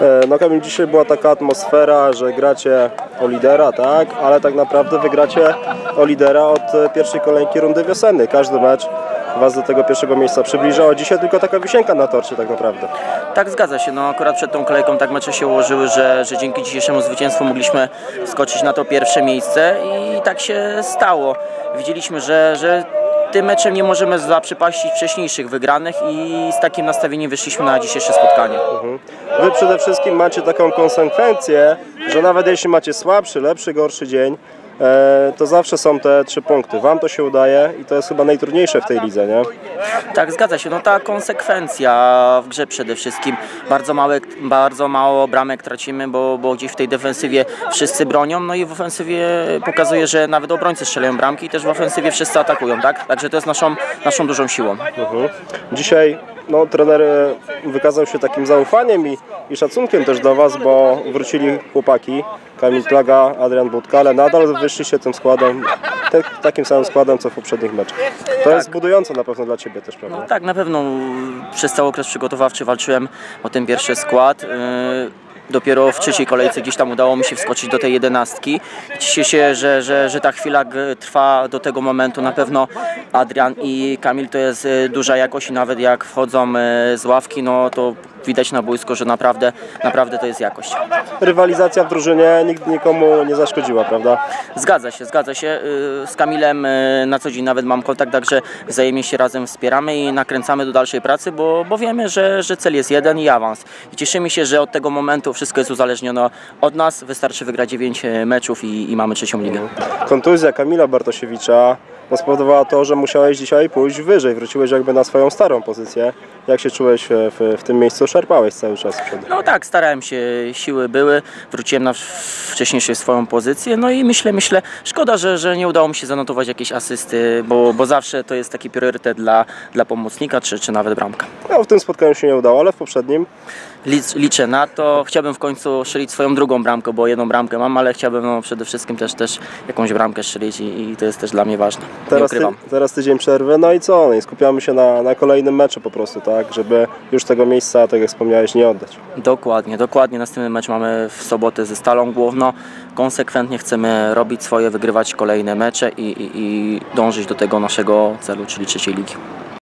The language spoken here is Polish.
E, No Kamil, dzisiaj była taka atmosfera, że gracie o lidera, tak? Ale tak naprawdę wygracie o lidera od e, pierwszej kolejki rundy wiosennej. Każdy mecz Was do tego pierwszego miejsca przybliża, a dzisiaj tylko taka wisienka na torcie tak naprawdę. Tak, zgadza się. No akurat przed tą kolejką tak mecze się ułożyły, że, że dzięki dzisiejszemu zwycięstwu mogliśmy skoczyć na to pierwsze miejsce i tak się stało. Widzieliśmy, że, że tym meczem nie możemy zaprzepaścić wcześniejszych wygranych i z takim nastawieniem wyszliśmy na dzisiejsze spotkanie. Wy przede wszystkim macie taką konsekwencję, że nawet jeśli macie słabszy, lepszy, gorszy dzień, to zawsze są te trzy punkty. Wam to się udaje i to jest chyba najtrudniejsze w tej lidze, nie? Tak, zgadza się. No ta konsekwencja w grze przede wszystkim. Bardzo, małe, bardzo mało bramek tracimy, bo, bo gdzieś w tej defensywie wszyscy bronią, no i w ofensywie pokazuje, że nawet obrońcy strzelają bramki i też w ofensywie wszyscy atakują, tak? Także to jest naszą, naszą dużą siłą. Mhm. Dzisiaj no, trener e, wykazał się takim zaufaniem i, i szacunkiem też do Was, bo wrócili chłopaki, Kamil Plaga, Adrian Budka, ale nadal wyszliście tym składem, te, takim samym składem, co w poprzednich meczach. To jest budujące na pewno dla Ciebie też, prawda? No tak, na pewno przez cały okres przygotowawczy walczyłem o ten pierwszy skład. Yy, Dopiero w trzeciej kolejce gdzieś tam udało mi się wskoczyć do tej jedenastki. Cieszę się, że, że, że ta chwila trwa do tego momentu. Na pewno Adrian i Kamil to jest y, duża jakość i nawet jak wchodzą y, z ławki, no to widać na boisko, że naprawdę, naprawdę to jest jakość. Rywalizacja w drużynie nikt nikomu nie zaszkodziła, prawda? Zgadza się, zgadza się. Y, Z Kamilem y, na co dzień nawet mam kontakt, także wzajemnie się razem wspieramy i nakręcamy do dalszej pracy, bo, bo wiemy, że, że cel jest jeden i awans. I cieszymy się, że od tego momentu wszystko jest uzależnione od nas. Wystarczy wygrać 9 meczów i, i mamy trzecią ligę. Kontuzja Kamila Bartosiewicza no, spowodowała to, że musiałeś dzisiaj pójść wyżej, wróciłeś jakby na swoją starą pozycję. Jak się czułeś w, w tym miejscu? Szarpałeś cały czas przed. No tak, starałem się, siły były, wróciłem na wcześniejszą swoją pozycję, no i myślę, myślę, szkoda, że, że nie udało mi się zanotować jakieś asysty, bo, bo zawsze to jest taki priorytet dla, dla pomocnika, czy, czy nawet bramka. No, w tym spotkaniu się nie udało, ale w poprzednim Licz, liczę na to. Chciałbym w końcu strzelić swoją drugą bramkę, bo jedną bramkę mam, ale chciałbym no, przede wszystkim też, też jakąś bramkę strzelić i, i to jest też dla mnie ważne. Teraz, ty, teraz tydzień przerwy, no i co? No i skupiamy się na, na kolejnym meczu po prostu, tak? Żeby już tego miejsca, tak jak wspomniałeś, nie oddać. Dokładnie, dokładnie. Następny mecz mamy w sobotę ze Stalą Główno. Konsekwentnie chcemy robić swoje, wygrywać kolejne mecze i, i, i dążyć do tego naszego celu, czyli trzeciej ligi.